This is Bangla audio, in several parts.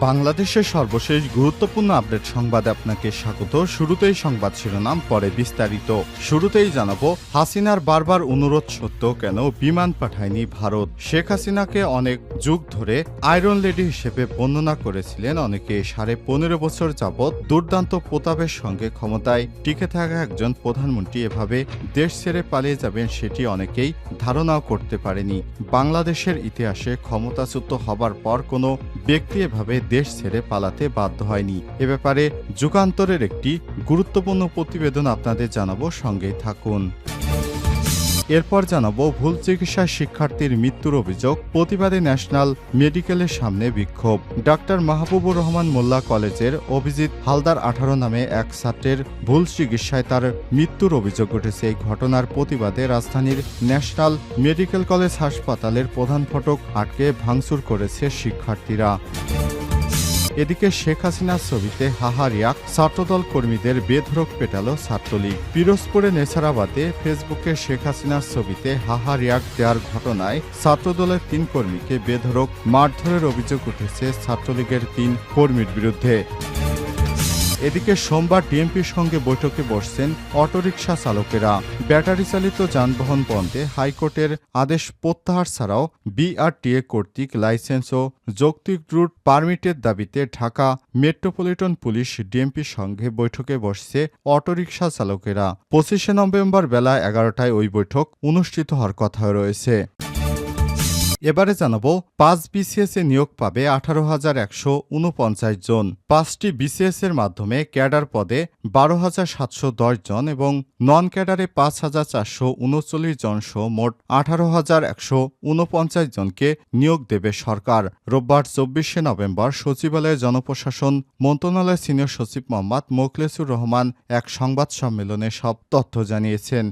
বাংলাদেশের সর্বশেষ গুরুত্বপূর্ণ আপডেট সংবাদে আপনাকে স্বাগত। শুরুতেই সংবাদ শিরোনাম, পরে বিস্তারিত। শুরুতেই জানাব, হাসিনার বারবার অনুরোধ সত্ত্বেও কেন বিমান পাঠায়নি ভারত? শেখ হাসিনাকে অনেক যুগ ধরে আয়রন লেডি হিসেবে বর্ণনা করেছিলেন। অনেকে সাড়ে পনেরো বছর যাবৎ দুর্দান্ত প্রতাপের সঙ্গে ক্ষমতায় টিকে থাকা একজন প্রধানমন্ত্রী এভাবে দেশ ছেড়ে পালিয়ে যাবেন সেটি অনেকেই ধারণাও করতে পারেনি। বাংলাদেশের ইতিহাসে ক্ষমতাচ্যুত হবার পর কোনো ব্যক্তি এভাবে দেশ ছেড়ে পালাতে বাধ্য হয়নি। এ ব্যাপারে যুগান্তরের একটি গুরুত্বপূর্ণ প্রতিবেদন আপনাদের জানাব, সঙ্গেই থাকুন। এরপর জানাব, ভুল চিকিৎসায় শিক্ষার্থীর মৃত্যুর অভিযোগ, প্রতিবাদে ন্যাশনাল মেডিকেলের সামনে বিক্ষোভ। ডাক্তার মাহবুবুর রহমান মোল্লা কলেজের অভিজিৎ হালদার আঠারো নামে এক ছাত্রের ভুল চিকিৎসায় তার মৃত্যুর অভিযোগ উঠেছে এই ঘটনার প্রতিবাদে রাজধানীর ন্যাশনাল মেডিকেল কলেজ হাসপাতালের প্রধান ফটক আটকে ভাঙচুর করেছে শিক্ষার্থীরা। এদিকে শেখ হাসিনার ছবিতে হাহারিয়াক ছাত্রদল কর্মীদের বেধরক পেটাল ছাত্রলীগ। পিরোজপুরে নেসারাবাদে ফেসবুকে শেখ হাসিনার ছবিতে হাহারিয়াক দেওয়ার ঘটনায় ছাত্রদলের তিন কর্মীকে বেধরক মারধরের অভিযোগ উঠেছে ছাত্রলীগের তিন কর্মীর বিরুদ্ধে। এদিকে সোমবার ডিএমপির সঙ্গে বৈঠকে বসছেন অটোরিকশা চালকেরা। ব্যাটারি চালিত যানবাহন বন্ধে হাইকোর্টের আদেশ প্রত্যাহার ছাড়াও বিআরটিএ কর্তৃক লাইসেন্স ও যৌক্তিক রুট পারমিটের দাবিতে ঢাকা মেট্রোপলিটন পুলিশ ডিএমপির সঙ্গে বৈঠকে বসছে অটোরিকশা চালকেরা। পঁচিশে নভেম্বর বেলা এগারোটায় ওই বৈঠক অনুষ্ঠিত হওয়ার কথা রয়েছে। এবারে জানাব, পাঁচ বিসিএস নিয়োগ পাবে আঠারো হাজার একশো উনপঞ্চাশ জন। পাঁচটি বিসিএস এর মাধ্যমে ক্যাডার পদে বারো হাজার সাতশো দশ জন এবং নন ক্যাডারে পাঁচ হাজার চারশো উনচল্লিশ জন সহ মোট আঠারো হাজার একশো উনপঞ্চাশ জনকে নিয়োগ দেবে সরকার। রোববার চব্বিশে নভেম্বর সচিবালয়ে জনপ্রশাসন, মন্ত্রণালয়ের সিনিয়র সচিব মোহাম্মদ মোখলেসুর রহমান এক সংবাদ সম্মেলনে সব তথ্য জানিয়েছেন।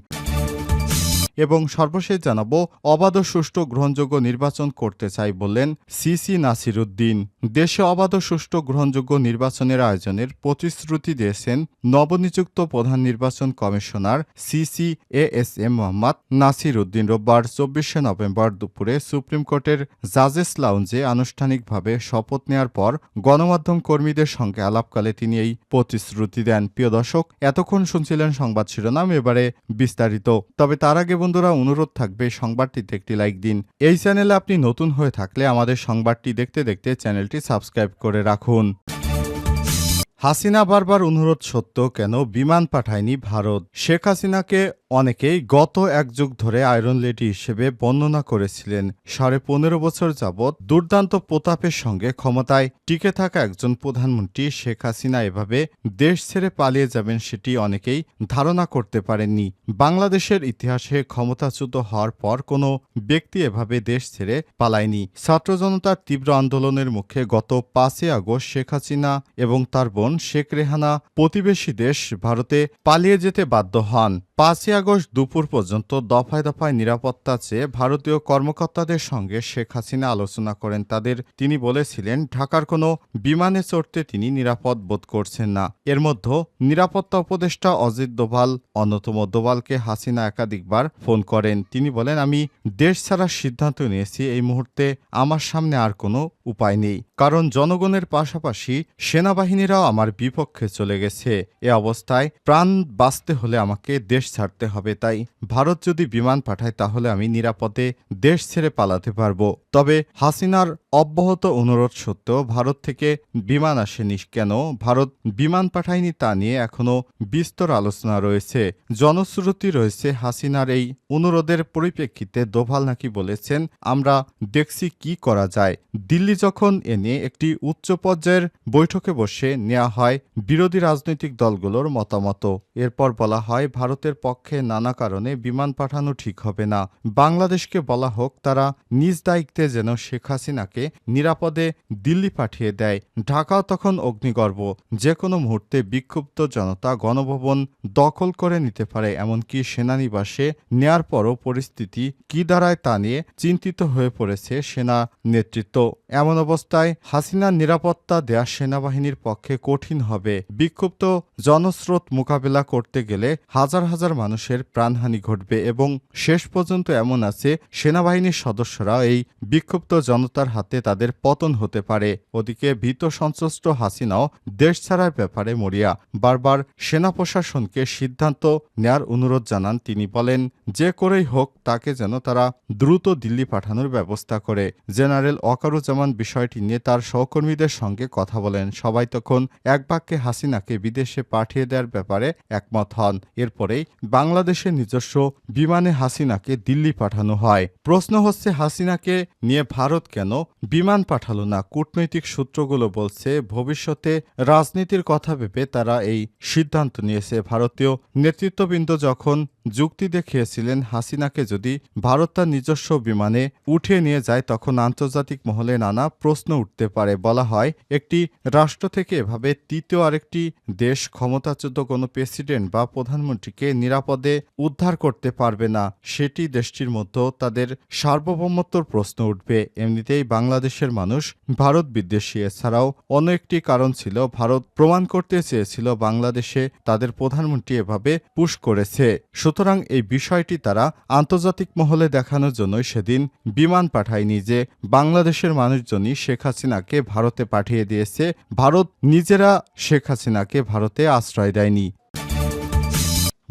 এবং সর্বশেষ জানাব, অবাধ সুষ্ঠু গ্রহণযোগ্য নির্বাচন করতে চাই বললেন সিসি নাসিরুদ্দিন। দেশে অবাধ সুষ্ঠু গ্রহণযোগ্য নির্বাচনের আয়োজনের প্রতিশ্রুতি দিয়েছেন নবনিযুক্ত প্রধান নির্বাচন commissioner CC S M Mohammad Nasir Uddin রোববার চব্বিশে নভেম্বর দুপুরে সুপ্রিম কোর্টের জাজেস লাউঞ্জে আনুষ্ঠানিকভাবে শপথ নেওয়ার পর গণমাধ্যম কর্মীদের সঙ্গে আলাপকালে তিনি এই প্রতিশ্রুতি দেন। প্রিয় দর্শক, এতক্ষণ শুনছিলেন সংবাদ শিরোনাম, এবারে বিস্তারিত। তবে তার আগে বন্ধুরা, অনুরোধ থাকবে সংবাদটিতে একটি লাইক দিন। এই চ্যানেলে আপনি নতুন হয়ে থাকলে আমাদের সংবাদটি দেখতে দেখতে চ্যানেলটি সাবস্ক্রাইব করে রাখুন। হাসিনা বারবার অনুরোধ সত্য কেন বিমান পাঠায়নি ভারত? শেখ হাসিনাকে অনেকেই গত এক যুগ ধরে আয়রন লেডি হিসেবে বর্ণনা করেছিলেন। সাড়ে পনেরো বছর যাবৎ দুর্দান্ত প্রতাপের সঙ্গে ক্ষমতায় টিকে থাকা একজন প্রধানমন্ত্রী শেখ হাসিনা এভাবে দেশ ছেড়ে পালিয়ে যাবেন সেটি অনেকেই ধারণা করতে পারেননি। বাংলাদেশের ইতিহাসে ক্ষমতাচ্যুত হওয়ার পর কোনো ব্যক্তি এভাবে দেশ ছেড়ে পালায়নি। ছাত্র জনতার তীব্র আন্দোলনের মুখে গত পাঁচই আগস্ট শেখ হাসিনা এবং তার বোন শেখ রেহানা প্রতিবেশী দেশ ভারতে পালিয়ে যেতে বাধ্য হন। পাঁচই আগস্ট দুপুর পর্যন্ত দফায় দফায় নিরাপত্তা চেয়ে ভারতীয় কর্মকর্তাদের সঙ্গে শেখ হাসিনা আলোচনা করেন তাদের। তিনি বলেছিলেন, ঢাকার কোনো বিমানে চড়তে তিনি নিরাপদ বোধ করছেন না। এর মধ্যে নিরাপত্তা উপদেষ্টা অজিত দোভাল, অন্যতম দোভালকে হাসিনা একাধিকবার ফোন করেন। তিনি বলেন, আমি দেশ ছাড়ার সিদ্ধান্ত নিয়েছি। এই মুহূর্তে আমার সামনে আর কোনো উপায় নেই। কারণ জনগণের পাশাপাশি সেনাবাহিনীরাও আমার বিপক্ষে চলে গেছে। এ অবস্থায় প্রাণ বাঁচতে হলে আমাকে দেশ ছাড়তে হবে, তাই ভারত যদি বিমান পাঠায় তাহলে আমি নিরাপদে দেশ ছেড়ে পালাতে পারব। তবে হাসিনার অব্যাহত অনুরোধ সত্ত্বেও ভারত থেকে বিমান আসেনি কেন? ভারত বিমান পাঠায়নি তা নিয়ে এখনও বিস্তর আলোচনা রয়েছে। জনশ্রুতি রয়েছে হাসিনার এই অনুরোধের পরিপ্রেক্ষিতে দোভাল নাকি বলেছেন, আমরা দেখছি কি করা যায়। দিল্লি যখন এ নিয়ে একটি উচ্চ পর্যায়ের বৈঠকে বসে নেওয়া হয় বিরোধী রাজনৈতিক দলগুলোর মতামত। এরপর বলা হয়, ভারতের পক্ষে নানা কারণে বিমান পাঠানো ঠিক হবে না। বাংলাদেশকে বলা হোক, তারা নিজ দায়িত্বে যেন শেখ হাসিনাকে নিরাপদে দিল্লি পাঠিয়ে দেয়। ঢাকাও তখন অগ্নিগর্ভ। যে কোনো মুহূর্তে বিক্ষুব্ধ জনতা গণভবন দখল করে নিতে পারে, এমনকি সেনানিবাসে নেয়ার পরও পরিস্থিতি কি দাঁড়ায় তা নিয়ে চিন্তিত হয়ে পড়েছে সেনা নেতৃত্ব। এমন অবস্থায় হাসিনার নিরাপত্তা দেয়া সেনাবাহিনীর পক্ষে কঠিন হবে। বিক্ষুব্ধ জনস্রোত মোকাবেলা করতে গেলে হাজার হাজার মানুষের প্রাণহানি ঘটবে এবং শেষ পর্যন্ত এমন আছে সেনাবাহিনীর সদস্যরা এই বিক্ষুব্ধ জনতার হাতে হাতে তাদের পতন হতে পারে। ওদিকে ভীত সন্ত্রস্ত হাসিনাও দেশ ছাড়ার ব্যাপারে মরিয়া। বারবার সেনা প্রশাসনকে সিদ্ধান্ত নেয়ার অনুরোধ জানান তিনি বলেন, যে করেই হোক, তাকে যেন তারা দ্রুত দিল্লি পাঠানোর ব্যবস্থা করে। জেনারেল ওয়াকারুজ্জামান বিষয়টি নিয়ে তার সহকর্মীদের সঙ্গে কথা বলেন। সবাই তখন এক বাক্যে হাসিনাকে বিদেশে পাঠিয়ে দেওয়ার ব্যাপারে একমত হন। এরপরেই বাংলাদেশের নিজস্ব বিমানে হাসিনাকে দিল্লি পাঠানো হয়। প্রশ্ন হচ্ছে, হাসিনাকে নিয়ে ভারত কেন বিমান পাঠালো না। কূটনৈতিক সূত্রগুলো বলছে, ভবিষ্যতে রাজনীতির কথা ভেবে তারা এই সিদ্ধান্ত নিয়েছে। ভারতীয় নেতৃত্ববৃন্দ যখন যুক্তি দেখিয়েছিলেন হাসিনাকে যদি ভারত তার নিজস্ব বিমানে উঠিয়ে নিয়ে যায়, তখন আন্তর্জাতিক মহলে নানা প্রশ্ন উঠতে পারে বলা হয়। একটি রাষ্ট্র থেকে এভাবে তৃতীয় আরেকটি দেশ ক্ষমতাচ্যুত কোনো প্রেসিডেন্ট বা প্রধানমন্ত্রীকে নিরাপদে উদ্ধার করতে পারবে না, সেটি দেশটির মধ্যে তাদের সার্বভৌমত্বর প্রশ্ন উঠবে। এমনিতেই বাংলাদেশের মানুষ ভারত বিদ্বেষী। এছাড়াও অন্য একটি কারণ ছিল, ভারত প্রমাণ করতে চেয়েছিল বাংলাদেশে তাদের প্রধানমন্ত্রী এভাবে পুশ করেছে। সুতরাং এই বিষয়টি তারা আন্তর্জাতিক মহলে দেখানোর জন্য সেদিন বিমান পাঠায়নি যে বাংলাদেশের মানুষজনই শেখ হাসিনাকে ভারতে পাঠিয়ে দিয়েছে। ভারত নিজেরা শেখ হাসিনাকে ভারতে আশ্রয় দেয়নি।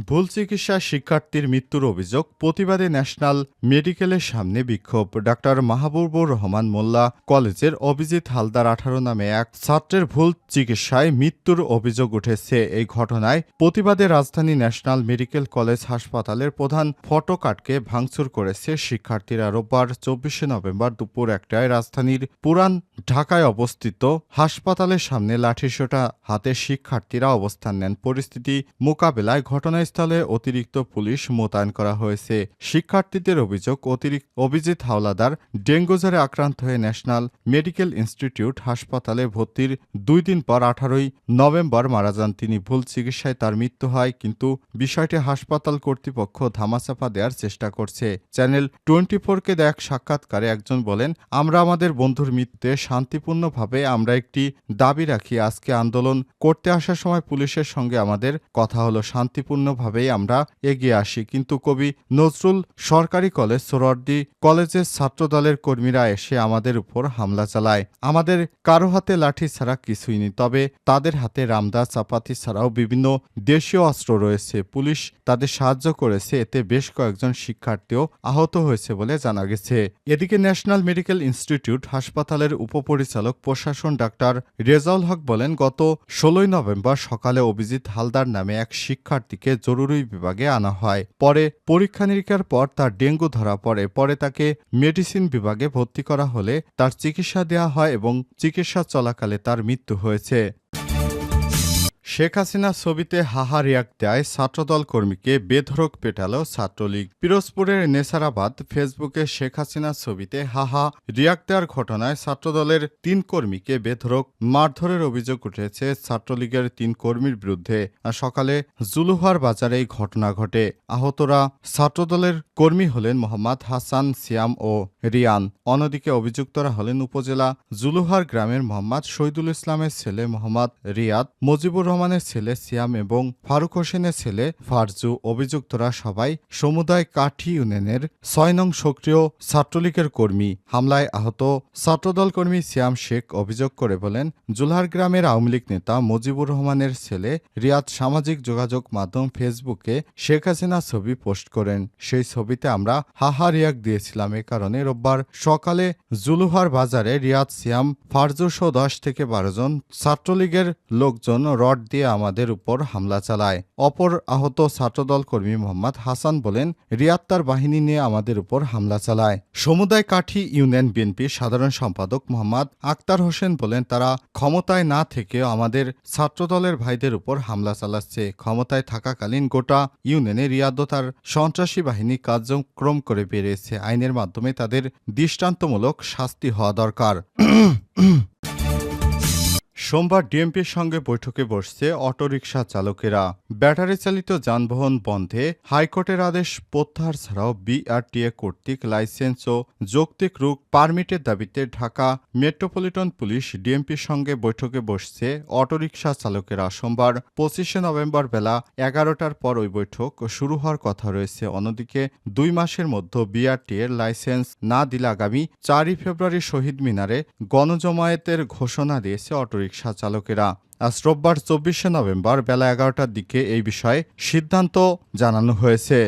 ভুল চিকিৎসা শিক্ষার্থীর মৃত্যুর অভিযোগ প্রতিবাদে ন্যাশনাল মেডিকেলের সামনে বিক্ষোভ। ডাক্তার মাহবুবুর রহমান মোল্লা কলেজের অভিজিৎ হালদার আঠারো নামে এক ছাত্রের ভুল চিকিৎসায় মৃত্যুর অভিযোগ উঠেছে। এই ঘটনায় প্রতিবাদে রাজধানী ন্যাশনাল মেডিকেল কলেজ হাসপাতালের প্রধান ফটোকার্ডকে ভাঙচুর করেছে শিক্ষার্থীরা। রোববার চব্বিশে নভেম্বর দুপুর একটায় রাজধানীর পুরান ঢাকায় অবস্থিত হাসপাতালের সামনে লাঠিসোটা হাতে শিক্ষার্থীরা অবস্থান নেন। পরিস্থিতি মোকাবেলায় ঘটনাস্থলে অতিরিক্ত পুলিশ মোতায়েন করা হয়েছে। শিক্ষার্থীদের অভিযোগ, অতিরিক্ত অভিজিৎ হাওলাদার ডেঙ্গু জ্বরে আক্রান্ত হয়ে ন্যাশনাল মেডিকেল ইনস্টিটিউট হাসপাতালে ভর্তির দুই দিন পর আঠারোই নভেম্বর মারা যান। তিনি ভুল চিকিৎসায় তার মৃত্যু হয়, কিন্তু বিষয়টি হাসপাতাল কর্তৃপক্ষ ধামাচাপা দেওয়ার চেষ্টা করছে। চ্যানেল টোয়েন্টি ফোরকে দেয়া এক সাক্ষাৎকারে একজন বলেন, আমরা আমাদের বন্ধুর মৃত্যুতে শান্তিপূর্ণভাবে আমরা একটি দাবি রাখি। আজকে আন্দোলন করতে আসার সময় পুলিশের সঙ্গে আমাদের কথা হলো শান্তিপূর্ণভাবেই আমরা এগিয়ে আসি। কিন্তু কবি নজরুল সরকারি কলেজ সোরর্দি কলেজের ছাত্রদলের কর্মীরা এসে আমাদের উপর হামলা চালায়। আমাদের কারও হাতে লাঠি ছাড়া কিছুই নেই, তবে তাদের হাতে রামদা চাপাতি ছাড়াও বিভিন্ন দেশীয় অস্ত্র রয়েছে। পুলিশ তাদের সাহায্য করেছে, এতে বেশ কয়েকজন শিক্ষার্থীও আহত হয়েছে বলে জানা গেছে। এদিকে ন্যাশনাল মেডিকেল ইনস্টিটিউট হাসপাতালের উপপরিচালক প্রশাসন ডাক্তার রেজাউল হক বলেন, গত ষোলোই নভেম্বর সকালে অভিজিৎ হালদার নামে এক শিক্ষার্থীকে জরুরি বিভাগে আনা হয়। পরে পরীক্ষা নিরীক্ষার পর তার ডেঙ্গু ধরা পড়ে। পরে তাকে মেডিসিন বিভাগে ভর্তি করা হলে তার চিকিৎসা দেয়া হয় এবং চিকিৎসা চলাকালে তার মৃত্যু হয়েছে। শেখ হাসিনা ছবিতে হাহা রিয়াক্ট দেয় ছাত্রদল কর্মীকে বেধরক পেটালো ছাত্রলীগ। পিরোজপুরের নেসারাবাদ ফেসবুকে শেখ হাসিনা ছবিতে হাহা রিয়াক্ট দেওয়ার ঘটনায় ছাত্রদলের তিন কর্মীকে বেধরক মারধরের অভিযোগ উঠেছে ছাত্রলীগের তিন কর্মীর বিরুদ্ধে। সকালে জুলুহার বাজারে এই ঘটনা ঘটে। আহতরা ছাত্রদলের কর্মী হলেন মোহাম্মদ হাসান, সিয়াম ও রিয়ান। অন্যদিকে অভিযুক্তরা হলেন উপজেলা জুলুহার গ্রামের মোহাম্মদ শহীদুল ইসলামের ছেলে মোহাম্মদ রিয়াদ, মজিবুর মুজিবুর রহমানের ছেলে সিয়াম এবং ফারুক হোসেনের ছেলে ফারজু অভিযুক্তরা সবাই সমুদায় কাঠি ইউনিয়নের ছয় নং সক্রিয় ছাত্রলীগের কর্মী। হামলায় আহত ছাত্রদল কর্মী সিয়াম শেখ অভিযোগ করে বলেন, জুলহার গ্রামের আওয়ামী লীগ নেতা মুজিবুর রহমানের ছেলে রিয়াদ সামাজিক যোগাযোগ মাধ্যম ফেসবুকে শেখ হাসিনা ছবি পোস্ট করেন। সেই ছবিতে আমরা হাহা রিয়াক দিয়েছিলাম। এ কারণে রোববার সকালে জুলুহার বাজারে রিয়াদ, সিয়াম, ফারজু সহ দশ থেকে বারো জন ছাত্রলীগের লোকজন রড দিয়ে আমাদের উপর হামলা চালায়। অপর আহত ছাত্রদল কর্মী মোহাম্মদ হাসান বলেন, রিয়াদ তার বাহিনী নিয়ে আমাদের উপর হামলা চালায়। সমুদায় কাঠি ইউনিয়ন বিএনপির সাধারণ সম্পাদক মোহাম্মদ আক্তার হোসেন বলেন, তারা ক্ষমতায় না থেকেও আমাদের ছাত্রদলের ভাইদের উপর হামলা চালাচ্ছে। ক্ষমতায় থাকাকালীন গোটা ইউনিয়নে রিয়াদ তার সন্ত্রাসী বাহিনী কার্যক্রম করে বেরিয়েছে আইনের মাধ্যমে তাদের দৃষ্টান্তমূলক শাস্তি হওয়া দরকার। সোমবার ডিএমপির সঙ্গে বৈঠকে বসছে অটোরিকশা চালকেরা। ব্যাটারি চালিত যানবাহন বন্ধে হাইকোর্টের আদেশ প্রত্যাহার ছাড়াও বিআরটিএ কর্তৃক লাইসেন্স ও যৌক্তিক রুখ পারমিটের দাবিতে ঢাকা মেট্রোপলিটন পুলিশ ডিএমপির সঙ্গে বৈঠকে বসছে অটোরিকশা চালকেরা। সোমবার পঁচিশে নভেম্বর বেলা এগারোটার পর ওই বৈঠক শুরু হওয়ার কথা রয়েছে। অন্যদিকে দুই মাসের মধ্যে বিআরটি এর লাইসেন্স না দিলে আগামী চারই ফেব্রুয়ারি শহীদ মিনারে গণজমায়েতের ঘোষণা দিয়েছে অটোরিকশা। চালকেরা। আজ রোববার চব্বিশে নভেম্বর বেলা এগারোটার দিকে এই বিষয়ে সিদ্ধান্ত জানানো হয়েছে।